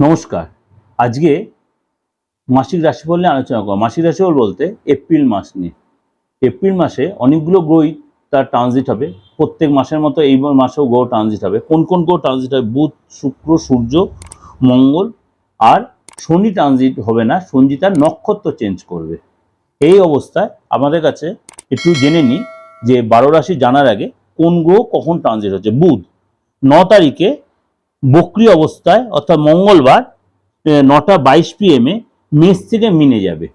নমস্কার। আজকে মাসিক রাশিফল নিয়ে আলোচনা করব। মাসিক রাশিফল বলতে এপ্রিল মাস নিয়ে। এপ্রিল মাসে অনেকগুলো গ্রহই তার ট্রানজিট হবে। প্রত্যেক মাসের মতো এই মাসেও গ্রহ ট্রানজিট হবে। কোন কোন গ্রহ ট্রানজিট হবে? বুধ, শুক্র, সূর্য, মঙ্গল। আর শনি ট্রানজিট হবে না। শনি তার নক্ষত্র চেঞ্জ করবে। এই অবস্থায় আমাদের কাছে একটু জেনে নিই যে বারো রাশি জানার আগে কোন গ্রহ কখন ট্রানজিট হচ্ছে? বুধ, ন তারিখে বক্রি অবস্থায়, অর্থাৎ মঙ্গলবার নটা বাইশ পিএমে মেষ থেকে মিনে যাবে।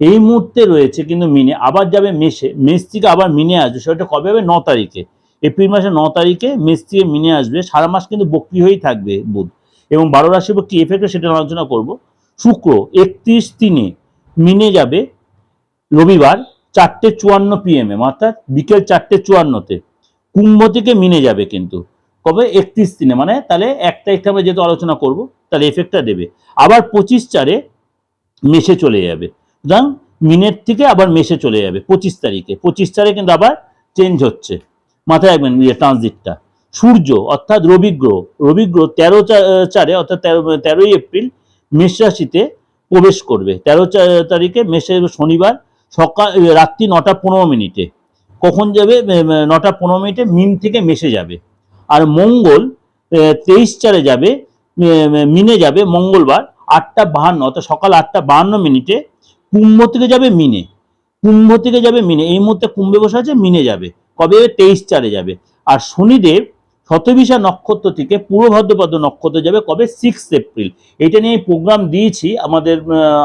এই মুহূর্তে রয়েছে কিন্তু মিনে, আবার যাবে মেষে। মেষ থেকে আবার মিনে আসবে, সেটা কবে হবে? ন তারিখে। এপ্রিল মাসের ন তারিখে মেষ থেকে মিনে আসবে। সারা মাস কিন্তু বক্রি হয়েই থাকবে বুধ। এবং বারো উপর কী এফেক্ট সেটা আলোচনা করব। শুক্র একত্রিশ তিনে মিনে যাবে রবিবার চারটে চুয়ান্ন পিএমে অর্থাৎ বিকেল চারটে চুয়ান্নতে। কুম্ভ থেকে মিনে যাবে কিন্তু। কবে? একত্রিশ দিনে। মানে তাহলে এক তারিখে আমরা যেহেতু আলোচনা করব, তাহলে এফেক্টটা দেবে। আবার পঁচিশ চারে মেসে চলে যাবে। সুতরাং মিনের থেকে আবার মেসে চলে যাবে পঁচিশ তারিখে। পঁচিশ চারে কিন্তু আবার চেঞ্জ হচ্ছে। মাথায় রাখবেন ইয়ে ট্রানজিটটা সূর্য অর্থাৎ রবিগ্রহ রবিগ্রহ তেরো চা- চারে অর্থাৎ তেরো, তেরোই এপ্রিল মেষ রাশিতে প্রবেশ করবে। তেরো তারিখে মেষে শনিবার সকাল, রাত্রি নটা পনেরো মিনিটে। কখন যাবে? নটা পনেরো মিনিটে মিন থেকে মেসে যাবে। আর মঙ্গল তেইশ চারে যাবে মিনে যাবে মঙ্গলবার আটটা বাহান্ন, অর্থাৎ সকাল আটটা বাহান্ন মিনিটে কুম্ভ থেকে যাবে মিনে। কুম্ভ থেকে যাবে মিনে। এই মুহূর্তে কুম্ভে বসে আছে, মিনে যাবে। কবে? তেইশ চারে যাবে। আর শনিদেব শতবিশা নক্ষত্র থেকে পূর্ব ভদ্রপদ নক্ষত্র যাবে কবে? সিক্স এপ্রিল এটা নিয়ে প্রোগ্রাম দিয়েছি, আমাদের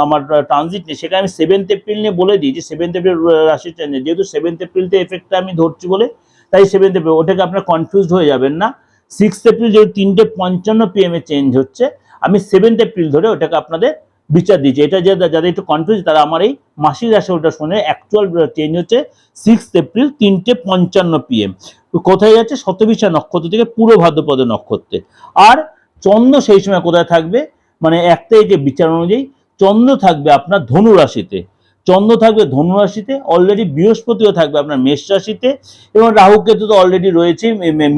আমার ট্রানজিট নিয়ে। সেখানে আমি সেভেন্থ এপ্রিল নিয়ে বলে দিয়েছি। সেভেন্থ এপ্রিল রাশি, যেহেতু সেভেন্থ এপ্রিলতে এফেক্টটা আমি ধরছি বলে তাই সেভেন্থ এপ্রিল ওটাকে আপনার কনফিউজড হয়ে যাবেন না। সিক্স এপ্রিল যেহেতু তিনটে পঞ্চান্ন পিএম এ চেঞ্জ হচ্ছে, আমি সেভেন্থ এপ্রিল ধরে ওটাকে আপনাদের বিচার দিচ্ছি। এটা যে যাদের একটু কনফিউজ তারা আমার এই মাসিক রাশি ওটা শুনে অ্যাকচুয়াল চেঞ্জ হচ্ছে সিক্স এপ্রিল তিনটে পঞ্চান্ন পিএম কোথায় যাচ্ছে? শতবিশা নক্ষত্র থেকে পুরো ভাদ্রপদ নক্ষত্রে। আর চন্দ্র সেই সময় কোথায় থাকবে? মানে এক তারিখে বিচার অনুযায়ী চন্দ্র থাকবে আপনার ধনু রাশিতে। চন্দ্র থাকবে ধনু রাশিতে অলরেডি বৃহস্পতিও থাকবে আপনার মেষ রাশিতে এবং রাহু কেতু তো অলরেডি রয়েছে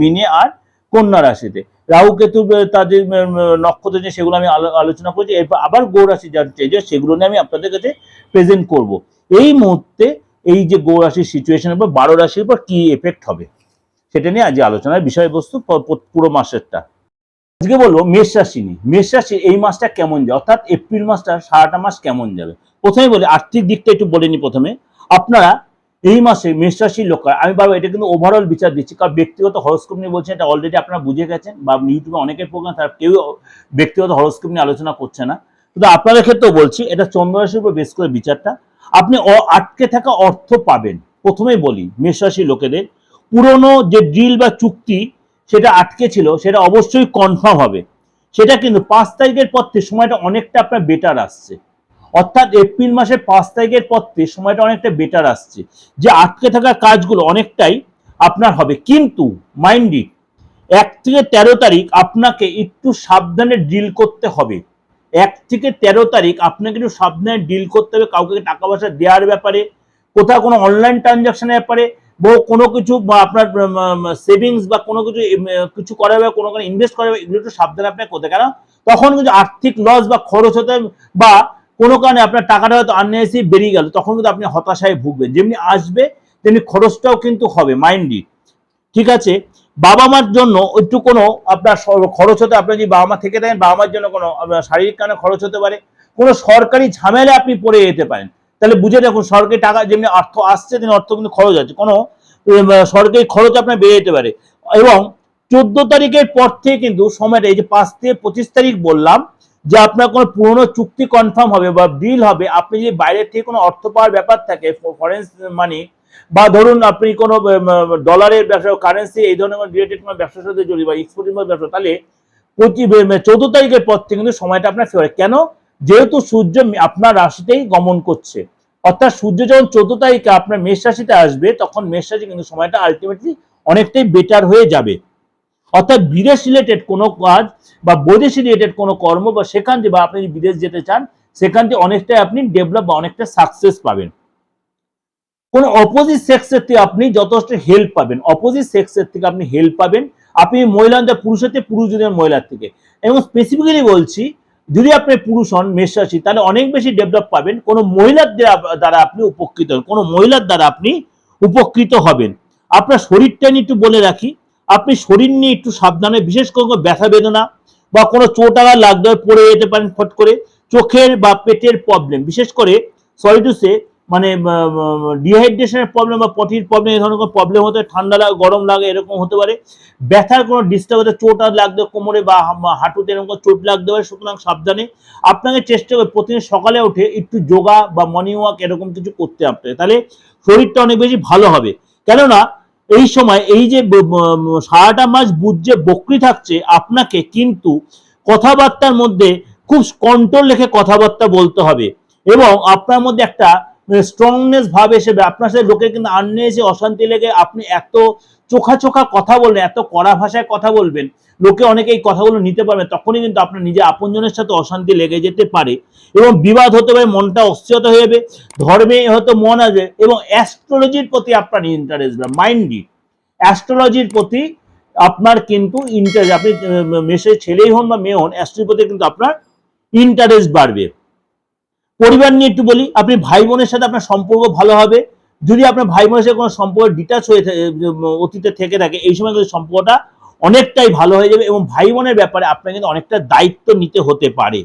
মিনে আর কন্যা রাশিতে। রাহু কেতু তাদের নক্ষত্র যে সেগুলো আমি আলো- আলোচনা করছি, এরপর আবার গৌ রাশি যার চেঞ্জ সেগুলো নিয়ে আমি আপনাদের কাছে প্রেজেন্ট করব। এই মুহূর্তে এই যে গৌ রাশির সিচুয়েশনের উপর বারো রাশির উপর কি এফেক্ট হবে? সেটা নিয়ে আজ আলোচনার বিষয়বস্তু পুরো মাসেরটা। আজকে বলব মেষ রাশি নিয়ে। মেষ এই মাসটা কেমন যাবে অর্থাৎ এপ্রিল মাসটা সারাটা মাস কেমন যাবে? প্রথমে বলি, আর্থিক দিকটা একটু বলে নি প্রথমে। আপনারা এই মাসে মেষ রাশির লোক, আমি বারবার এটা কিন্তু ওভারঅল বিচার দিচ্ছি, কারণ ব্যক্তিগত হরস্কোপ নিয়ে বলছেন এটা অলরেডি আপনারা বুঝে গেছেন, বা ইউটিউবে অনেকের প্রোগ্রাম তারা কেউ ব্যক্তিগত হরস্কোপ নিয়ে আলোচনা করছে না। কিন্তু আপনাদের ক্ষেত্রেও বলছি, এটা চন্দ্র রাশির উপর বেশ করে বিচারটা। আপনি আটকে থাকা অর্থ পাবেন। প্রথমেই বলি, মেষ রাশির লোকেদের, পুরনো যে ডিল বা চুক্তি সেটা আটকে ছিল, সেটা অবশ্যই কনফার্ম হবে। সেটা কিন্তু পাঁচ তারিখের পর থেকে সময়টা অনেকটা আপনার বেটার আসছে। অর্থাৎ এপ্রিল মাসের পাঁচ তারিখের পর থেকে সময়টা অনেকটা বেটার আসছে। যে আটকে থাকা কাজগুলো অনেকটাই আপনার হবে। কিন্তু মাইন্ডি এক থেকে তেরো তারিখ আপনাকে একটু সাবধানে ডিল করতে হবে। এক থেকে তেরো তারিখ আপনাকে একটু সাবধানে ডিল করতে হবে, কাউকে টাকা পয়সা দেওয়ার ব্যাপারে, কোথাও কোনো অনলাইন ট্রানজাকশনের ব্যাপারে কোনো কিছু বা আপনার সেভিংস বা কোনো কিছু কিছু করার ব্যাপারে কোনো কোনো ইনভেস্ট করার ব্যাপারে এগুলো একটু সাবধানে আপনাকে করতে কেন তখন কিন্তু আর্থিক লস বা খরচ হতে, বা কোনো কারণে আপনার টাকাটা হয়তো আননেসি বেরিয়ে গেল, তখন কিন্তু আপনি হতাশায় ভুগবেন। যেমনি আসবে, তেমনি খরচটাও কিন্তু হবে মাইন্ডলি ঠিক আছে? বাবা মার জন্য একটু কোনো আপনার খরচ হতে আপনি যদি বাবা মা থেকে থাকেন, বাবা মার জন্য কোনো শারীরিক কারণে খরচ হতে পারে। কোনো সরকারি ঝামেলা আপনি পড়ে যেতে পারেন। তাহলে বুঝে দেখুন সরকারি টাকা যেমনি অর্থ আসছে, তেমনি অর্থ কিন্তু খরচ আছে কোনো সরকারি খরচ আপনার বেড়ে যেতে পারে। এবং চোদ্দ তারিখের পর থেকে কিন্তু সময়টা, এই যে পাঁচ থেকে পঁচিশ তারিখ বললাম, যে আপনার কোনো পুরনো চুক্তি কনফার্ম হবে বা ডিল হবে, আপনি যদি বাইরের থেকে কোনো অর্থ পাওয়ার ব্যাপার থাকে ফরেন মানি বা ধরুন আপনি কোনো ডলারের ব্যবসা কারেন্সি এই ধরনের কোনো রিলেটেড কোনো ব্যবসার সাথে জড়িত বা এক্সপোর্টিং ব্যবসা, তাহলে পঁচিশ চৌদ্দ তারিখের পর থেকে কিন্তু সময়টা আপনার ফেভার কেন? যেহেতু সূর্য আপনার রাশিতেই গমন করছে। অর্থাৎ সূর্য যখন চৌদ্দ তারিখে আপনার মেষ রাশিতে আসবে, তখন মেষ রাশি কিন্তু সময়টা আলটিমেটলি অনেকটাই বেটার হয়ে যাবে। অর্থাৎ বিদেশ রিলেটেড কোনো কাজ বা বৈদেশিক রিলেটেড কোনো কর্ম বা সেখান থেকে বা আপনি বিদেশ যেতে চান, সেখান থেকে অনেকটাই আপনি ডেভেলপ বা অনেকটা সাকসেস পাবেন। কোন অপোজিট সেক্সের থেকে আপনি যথেষ্ট হেল্প পাবেন। অপোজিট সেক্সের থেকে আপনি হেল্প পাবেন। আপনি মহিলা পুরুষের থেকে পুরুষদের মহিলার থেকে। এবং স্পেসিফিক্যালি বলছি যদি আপনি পুরুষ হন, মেষ রাশি, তাহলে অনেক বেশি ডেভেলপ পাবেন। কোনো মহিলার দ্বারা- আপনি উপকৃত হন কোনো মহিলার দ্বারা আপনি উপকৃত হবেন। আপনার শরীরটা নিয়ে একটু বলে রাখি। আপনি শরীর নিয়ে একটু সাবধানে, বিশেষ করে ব্যথা বেদনা বা কোনো চোট আঘাত লাগতে পড়ে যেতে পারেন ফট করে। চোখের বা পেটের প্রবলেম বিশেষ করে সরি টু সে মানে ডিহাইড্রেশনের প্রবলেম বা পটির প্রবলেম এই ধরনের কোনো প্রবলেম হতে ঠান্ডা লাগে, গরম লাগে, এরকম হতে পারে। ব্যথার কোনো ডিস্টার্ব হতে চোট আর লাগতে কোমরে বা হাঁটুতে এরকম চোট লাগতে পারে, সুতরাং সাবধানে আপনাকে চেষ্টা করে প্রতিদিন সকালে উঠে একটু যোগা বা মর্নিং ওয়াক এরকম কিছু করতে আপনাকে, তাহলে শরীরটা অনেক বেশি ভালো হবে। কেননা, এই সময় এই যে সারাটা মাস বুধ যে বকরি থাকছে, আপনাকে কিন্তু কথাবার্তার মধ্যে খুব কন্ট্রোল রেখে কথাবার্তা বলতে হবে। এবং আপনার মধ্যে একটা স্ট্রংনেস ভাব এসে আপনার সাথে লোকের কিন্তু আন্নে এসে অশান্তি লেগে আপনি এত চোখা চোখা কথা বলবেন, এত কড়া ভাষায় কথা বলবেন, লোকে অনেকে এই কথাগুলো নিতে পারবে তখনই কিন্তু আপনার নিজে আপনজনের সাথে অশান্তি লেগে যেতে পারে এবং বিবাদ হতে পারে, মনটা অস্থিরতা হয়ে যাবে, ধর্মে হয়তো মন আসবে এবং অ্যাস্ট্রোলজির প্রতি আপনার ইন্টারেস্ট বা মাইন্ডই অ্যাস্ট্রোলজির প্রতি আপনার কিন্তু ইন্টারেস্ট আপনি মেষের ছেলেই হন বা মেয়ে হন অ্যাস্ট্রোলজির প্রতি কিন্তু আপনার ইন্টারেস্ট বাড়বে। পরিবার নিয়ে একটু বলি, আপনি ভাই বোনের সাথে আপনার সম্পর্ক ভালো হবে। যদি আপনার ভাই বোনের সাথে কোনো সম্পর্ক ডিটাচ হয়ে অতীতে থেকে থাকে, এই সময় কিন্তু সম্পর্কটা অনেকটাই ভালো হয়ে যাবে এবং ভাই বোনের ব্যাপারে আপনার কিন্তু অনেকটা দায়িত্ব নিতে হতে পারে।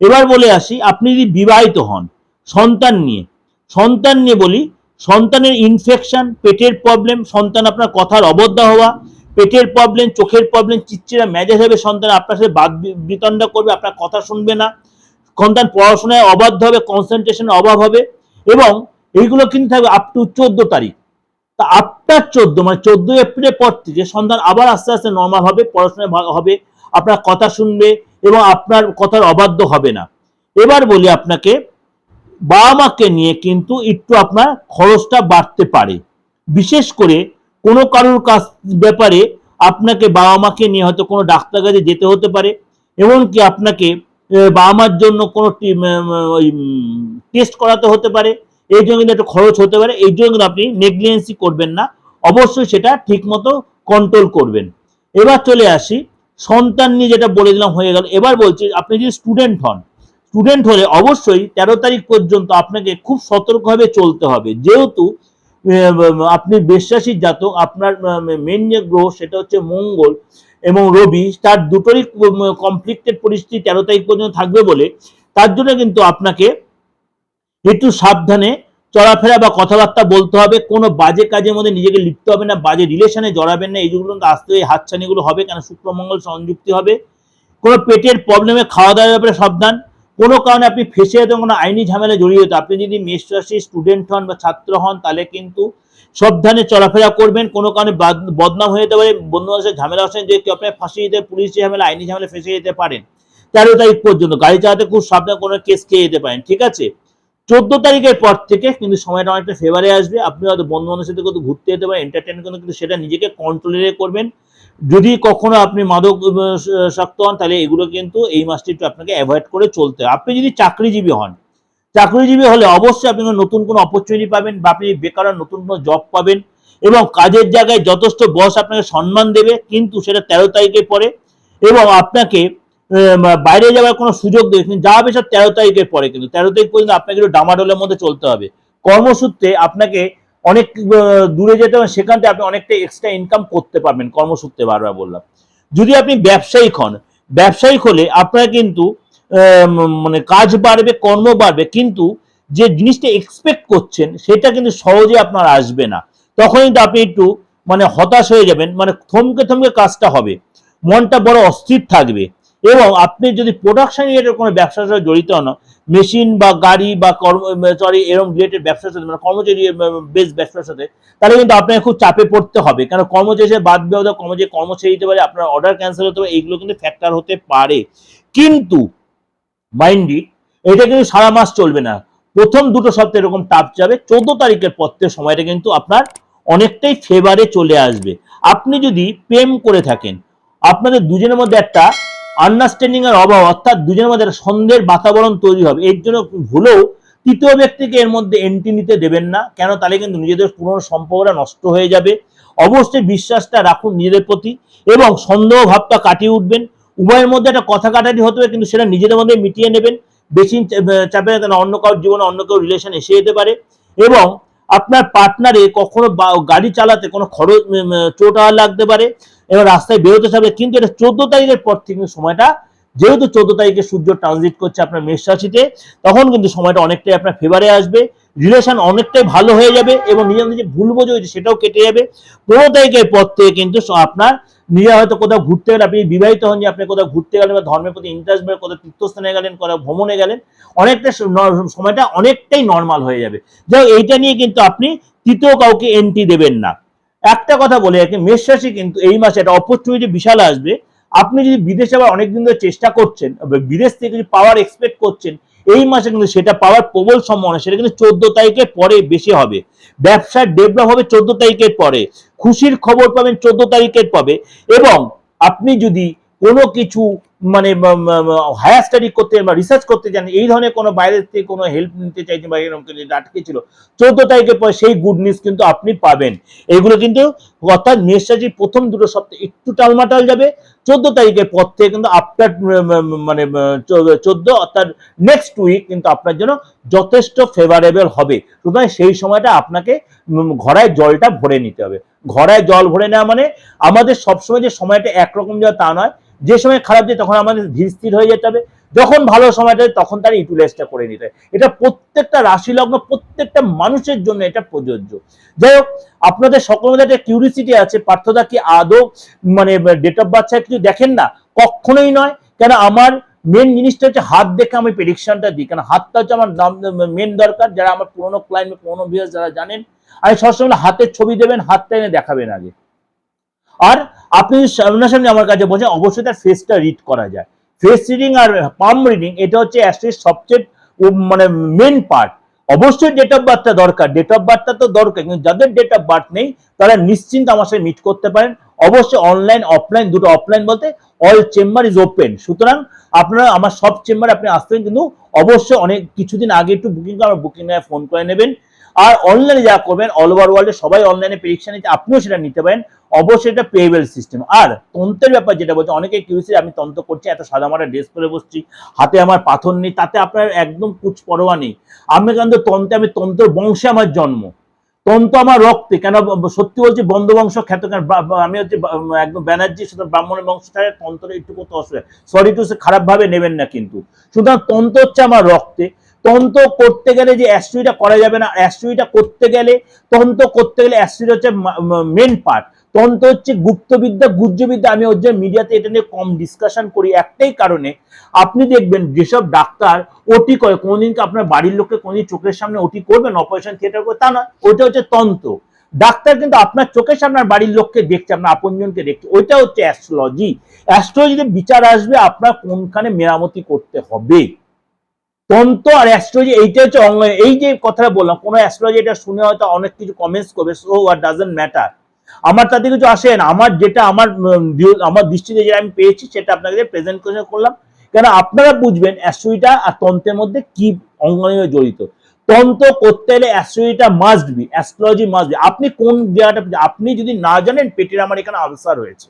এবার বলে আসি, আপনি যদি বিবাহিত হন, সন্তান নিয়ে সন্তান নিয়ে বলি, সন্তানের ইনফেকশন পেটের প্রবলেম সন্তান আপনার কথার অবদ্ধ হওয়া, পেটের প্রবলেম চোখের প্রবলেম চিচ্চিরা মেজাজ হবে, সন্তান আপনার সাথে বাদ বিতণ্ডা করবে, আপনার কথা শুনবে না। সন্তান পড়াশোনায় অবাধ্য হবে কনসেন্ট্রেশনের অভাব হবে এবং এইগুলো কিন্তু থাকবে আপ টু চোদ্দ তারিখ। তা আফটার চোদ্দ মানে চোদ্দই এপ্রিলের পর থেকে সন্তান আবার আস্তে আস্তে নর্মাল হবে, পড়াশোনায় হবে, আপনার কথা শুনবে এবং আপনার কথার অবাধ্য হবে না। এবার বলি আপনাকে, বাবা মাকে নিয়ে কিন্তু একটু আপনার খরচটা বাড়তে পারে। বিশেষ করে কোনো কারোর কাছ ব্যাপারে আপনাকে বাবা মাকে নিয়ে হয়তো কোনো ডাক্তার কাছে যেতে হতে পারে, এমনকি আপনাকে বাবা মার জন্য কোনো ওই টেস্ট করাতে হতে পারে। এই জন্য কিন্তু একটা খরচ হতে পারে। এই জন্য কিন্তু আপনি নেগলিজেন্সি করবেন না। অবশ্যই সেটা ঠিক মতো কন্ট্রোল করবেন। এবার চলে আসি। সন্তান নিয়ে যেটা বলে দিলাম হয়ে গেল। এবার বলছি, আপনি যদি স্টুডেন্ট হন স্টুডেন্ট হলে অবশ্যই তেরো তারিখ পর্যন্ত আপনাকে খুব সতর্কভাবে চলতে হবে। যেহেতু আপনি বিশ্বাসী জাতক, আপনার মেন যে গ্রহ, সেটা হচ্ছে মঙ্গল। এবং রবি তার দুটোরই কমপ্লিক্টেড পরিস্থিতি তেরো তারিখ পর্যন্ত থাকবে বলে, তার জন্য কিন্তু আপনাকে একটু সাবধানে চলাফেরা বা কথাবার্তা বলতে হবে। কোনো বাজে কাজের মধ্যে নিজেকে লিপ্ত হবে না, বাজে রিলেশনে জড়াবেন না এইগুলো কিন্তু আসতে এই হাতছানিগুলো হবে কেন? শুক্রমঙ্গল সংযুক্তি হবে। কোনো পেটের প্রবলেমে খাওয়া দাওয়ার ব্যাপারে সাবধান। কোনো কারণে আপনি ফেসে যেতে কোনো আইনি ঝামেলা জড়িয়ে যেত আপনি যদি মেষ রাশি স্টুডেন্ট হন বা ছাত্র হন, তাহলে কিন্তু সাবধানে চলাফেরা করবেন। কোনো কারণে বদনাম হয়ে যেতে পারে। বন্ধু বান্ধবের ঝামেলা আসেন যে কেউ আপনার ফাঁসিয়ে যেতে পুলিশ ঝামেলা, আইনি ঝামেলা ফেসে যেতে পারেন। তেরো তারিখ পর্যন্ত গাড়ি চালাতে খুব সাবধান কোনো কেস খেয়ে যেতে পারেন, ঠিক আছে? চোদ্দ তারিখের পর থেকে কিন্তু সময়টা অনেকটা ফেভারে আসবে। আপনি হয়তো বন্ধু বান্ধবের সাথে কোথাও ঘুরতে যেতে পারেন এন্টারটেন কিন্তু সেটা নিজেকে কন্ট্রোলে করবেন। যদি কখনো আপনি মাদক শক্ত হন, তাহলে এগুলো কিন্তু এই মাসটি একটু আপনাকে অ্যাভয়েড করে চলতে হবে। আপনি যদি চাকরিজীবী হন, চাকরিজীবী হলে অবশ্যই আপনি নতুন কোনো অপরচুনিটি পাবেন বা আপনি বেকার নতুন কোনো জব পাবেন এবং কাজের জায়গায় যথেষ্ট বস আপনাকে সম্মান দেবে, কিন্তু সেটা তেরো তারিখের পরে এবং আপনাকে বাইরে যাওয়ার কোনো সুযোগ দেবে, কিন্তু যা হবে সব তেরো তারিখের পরে কিন্তু তেরো তারিখ পর্যন্ত আপনাকে একটু ডামাডোলের মধ্যে চলতে হবে। কর্মসূত্রে আপনাকে অনেক দূরে যেতে হবে, সেখান থেকে আপনি অনেকটা এক্সট্রা ইনকাম করতে পারবেন, কর্মসূত্রে বারবার বললাম। যদি আপনি ব্যবসায়িক হন, ব্যবসায়িক হলে আপনার কিন্তু মানে কাজ বাড়বে, কর্ম বাড়বে, কিন্তু যে জিনিসটা এক্সপেক্ট করছেন, সেটা কিন্তু সহজে আপনার আসবে না। তখন কিন্তু আপনি একটু মানে হতাশ হয়ে যাবেন মানে থমকে থমকে কাজটা হবে। মনটা বড় অস্থির থাকবে। এবং আপনি যদি প্রোডাকশন রিলেটেড কোনো ব্যবসার সাথে জড়িত হন মেশিন বা গাড়ি বা কর্ম সরি এরকম রিলেটেড ব্যবসার সাথে মানে কর্মচারী বেস ব্যবসার সাথে, তাহলে কিন্তু আপনাকে খুব চাপে পড়তে হবে। কারণ কর্মচারী বাদ দেওয়া কর্মচারী কর্ম ছেড়ে দিতে পারে, আপনার অর্ডার ক্যান্সেল হতে পারে, এইগুলো কিন্তু ফ্যাক্টর হতে পারে। কিন্তু মাইন্ডি এটা কিন্তু সারা মাস চলবে না। প্রথম দুটো সপ্তাহ এরকম টাপ যাবে, চোদ্দ তারিখের পর থেকে সময়টা কিন্তু আপনার অনেকটাই ফেভারে চলে আসবে। আপনি যদি প্রেম করে থাকেন, আপনাদের দুজনের মধ্যে একটা আন্ডারস্ট্যান্ডিং এর অভাব, অর্থাৎ দুজনের মধ্যে সন্দেহের বাতাবরণ তৈরি হবে। এর জন্য ভুলেও তৃতীয় ব্যক্তিকে এর মধ্যে এন্ট্রি নিতে দেবেন না, কেন তাহলে কিন্তু নিজেদের পুরনো সম্পর্কটা নষ্ট হয়ে যাবে। অবশ্যই বিশ্বাসটা রাখুন নিজেদের প্রতি এবং সন্দেহ ভাবটা কাটিয়ে উঠবেন। উভয়ের মধ্যে একটা কথা কাটাটি হতে হবে কিন্তু সেটা নিজেদের মধ্যে মিটিয়ে নেবেন। বেশি চাপে না অন্য কারোর জীবনে অন্য কেউ রিলেশন এসে যেতে পারে এবং আপনার পার্টনারে কখনো গাড়ি চালাতে কোনো খরচ চোট লাগতে পারে। এবং রাস্তায় বেরোতে যাবে কিন্তু এটা চোদ্দ তারিখের পর থেকে সময়টা, যেহেতু চোদ্দ তারিখে সূর্য ট্রানজিট করছে আপনার মেষ রাশিতে, তখন কিন্তু সময়টা অনেকটাই আপনার ফেভারে আসবে। রিলেশন অনেকটাই ভালো হয়ে যাবে এবং নিজের যে ভুল বোঝো সেটাও কেটে যাবে। পনেরো তারিখের পর থেকে কিন্তু আপনার নিজে হয়তো কোথাও ঘুরতে গেলে, আপনি বিবাহিত হন, যে আপনি কোথাও ঘুরতে গেলেন বা ধর্মের প্রতি ইন্টারেস্ট বেড়ে কোথাও তীর্থস্থানে গেলেন, কোথাও ভ্রমণে গেলেন, অনেকটা সময়টা অনেকটাই নর্মাল হয়ে যাবে। যাই এইটা নিয়ে কিন্তু আপনি তৃতীয় কাউকে এন্ট্রি দেবেন না। একটা কথা বলে রাখি, মেষ রাশি কিন্তু এই মাসে একটা অপরচুনিটি বিশাল আসবে। আপনি যদি বিদেশে আবার অনেকদিন ধরে চেষ্টা করছেন বিদেশ থেকে যদি পাওয়ার এক্সপেক্ট করছেন, এই মাসে কিন্তু সেটা পাওয়ার প্রবল সম্ভাবনা, সেটা কিন্তু চোদ্দ তারিখের পরে বেশি হবে। ব্যবসার ডেভেলপ হবে চোদ্দ তারিখের পরে। খুশির খবর পাবেন চোদ্দ তারিখের পাবে এবং আপনি যদি কোনো কিছু মানে হায়ার স্টাডি করতে বা রিসার্চ করতে চান এই ধরনের কোনো বাইরের থেকে কোনো হেল্প নিতে চাইছেন বা এরকম আটকে ছিল, চোদ্দ তারিখের পর সেই গুড নিউজ কিন্তু আপনি পাবেন। এগুলো কিন্তু অর্থাৎ মেষ প্রথম দুটো সপ্তাহ একটু টালমাটাল যাবে, চোদ্দ তারিখের পর থেকে কিন্তু আফটার মানে চোদ্দ অর্থাৎ নেক্সট উইক কিন্তু আপনার জন্য যথেষ্ট ফেভারেবল হবে। সুতরাং সেই সময়টা আপনাকে ঘড়ায় জলটা ভরে নিতে হবে। ঘড়ায় জল ভরে নেওয়া মানে আমাদের সবসময় যে সময়টা একরকম যাওয়া তা নয় যে সময় খারাপ যায় তখন আমাদের ধীর স্থির হয়ে যেতে হবে। যখন ভালো সময়টা তখন তার ইউটিলাইজটা করে নিতে হবে এটা প্রত্যেকটা রাশি লগ্ন প্রত্যেকটা মানুষের জন্য এটা প্রযোজ্য। যাই হোক, আপনাদের সকলের মধ্যে একটা কিউরিসিটি আছে, পার্থদা কি আদৌ মানে ডেট অফ বার্থ কিছু দেখেন না? কখনোই নয়। কেন আমার মেন জিনিসটা হচ্ছে হাত দেখে আমি প্রেডিকশনটা দিই। কারণ হাতটা হচ্ছে আমার মেন দরকার। যারা আমার পুরোনো ক্লায়েন্ট পুরোনো ভিউয়ার্স যারা জানেন, আমি সবসময় হাতের ছবি দেবেন, হাতটা এনে দেখাবেন আগে। আর আপনি সামনাসামনি আমার কাছে বলছেন, অবশ্যই তার ফেসটা রিড করা যায়। ফেস রিডিং আর পাম রিডিং এটা হচ্ছে অ্যাস্ট্রির সবচেয়ে মানে মেন পার্ট অবশ্যই ডেট অফ বার্থটা দরকার। ডেট অফ বার্থটা তো দরকার, কিন্তু যাদের ডেট অফ বার্থ নেই, তারা নিশ্চিন্ত আমার সাথে মিট করতে পারেন। অবশ্যই অনলাইন অফলাইন দুটো অফলাইন বলতে অল চেম্বার ইজ ওপেন সুতরাং আপনারা আমার সব চেম্বারে আপনি আসবেন, কিন্তু অবশ্যই অনেক, কিছুদিন আগে একটু বুকিং করে বুকিং ফোন করে নেবেন। আর অনলাইনে যা করবেন অল ওভার ওয়ার্ল্ডে সবাই অনলাইনে প্রেডিকশন নিতে, আপনিও সেটা নিতে পারেন। অবশ্যই এটা পেয়েবল সিস্টেম আর তন্ত্রের ব্যাপার যেটা বলছে, অনেকে কিউসি আমি তন্ত্র করছি, এত সাদা মাটা ড্রেস পরে বসছি, হাতে আমার পাথর নেই, তাতে আপনার একদম কুচ পরোয়া নেই। আমি কিন্তু তন্ত্রে, আমি তন্ত্র বংশে আমার জন্ম। তন্ত্র আমার রক্তে, কেন সত্যি বলছি বন্ধবংশ খ্যাত কেন আমি হচ্ছে একদম ব্যানার্জি, সুতরাং ব্রাহ্মণের বংশ থাকে তন্ত্র একটু করতে অসুবিধা সরি টু খারাপ ভাবে নেবেন না কিন্তু। সুতরাং তন্ত্র হচ্ছে আমার রক্তে। তন্ত্র করতে গেলে যে অ্যাস্ট্রুইটা করা যাবে না অ্যাস্ট্রুইটা করতে গেলে তন্ত্র করতে গেলে অ্যাস্ট্রুইড হচ্ছে মেন পার্ট তন্ত্র হচ্ছে গুপ্তবিদ্যা গুজ্জবিদ্যা আমি ওর যে মিডিয়াতে এটা নিয়ে কম ডিসকাশন করি একটাই কারণে, আপনি দেখবেন যেসব ডাক্তার ওটি করে কোনোদিনকে আপনার বাড়ির লোককে কোনোদিন চোখের সামনে ওটি করবেন অপারেশন থিয়েটার করে? তা নয় ওইটা হচ্ছে তন্ত্র ডাক্তার কিন্তু আপনার চোখের সামনে বাড়ির লোককে দেখছে, আপনার আপনজনকে দেখছে। ওইটা হচ্ছে অ্যাস্ট্রোলজি অ্যাস্ট্রোলজিতে বিচার আসবে আপনার কোনখানে মেরামতি করতে হবে। তন্ত্র আর অ্যাস্ট্রোলজি এইটা হচ্ছে এই যে কথাটা বললাম, কোনো অ্যাস্ট্রোলজি এটা শুনে হয়তো অনেক কিছু কমেন্টস করবে সো আর ডাজেন্ট ম্যাটার আমার তাতে কিছু আসে না। আমার যেটা আমার আমার দৃষ্টিতে যেটা আমি পেয়েছি, সেটা আপনাকে প্রেজেন্ট করলাম। কেন আপনারা বুঝবেন অ্যাস্ট্রোলজিটা আর তন্ত্রের মধ্যে কি অঙ্গনীয় জড়িত। তন্ত্র করতে গেলে অ্যাস্ট্রোলজিটা must be astrology must be আপনি কোন জায়গাটা আপনি যদি না জানেন, পেটের আমার এখানে আলসার হয়েছে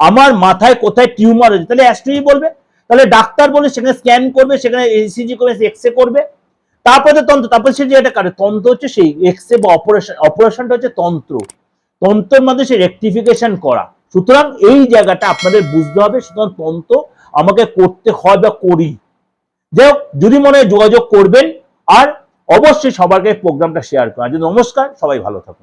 আমার মাথায় কোথায় টিউমার হয়েছে তাহলে অ্যাস্ট্রোলজি বলবে। তাহলে ডাক্তার বলে সেখানে স্ক্যান করবে, সেখানে ইসিজি করবে এক্স রে করবে। তারপরে তন্ত্র, তারপরে সে যেটা করে তন্ত্র হচ্ছে সেই এক্স রে বা অপারেশন অপারেশনটা হচ্ছে তন্ত্র। তন্ত্রের মধ্যে সে রেকটিফিকেশন করা। সুতরাং এই জায়গাটা আপনাদের বুঝতে হবে, সুতরাং তন্ত্র আমাকে করতে হয় বা করি। যাই হোক, যদি মনে যোগাযোগ করবেন, আর অবশ্যই সবার কাছে প্রোগ্রামটা শেয়ার করা নমস্কার, সবাই ভালো থাকুন।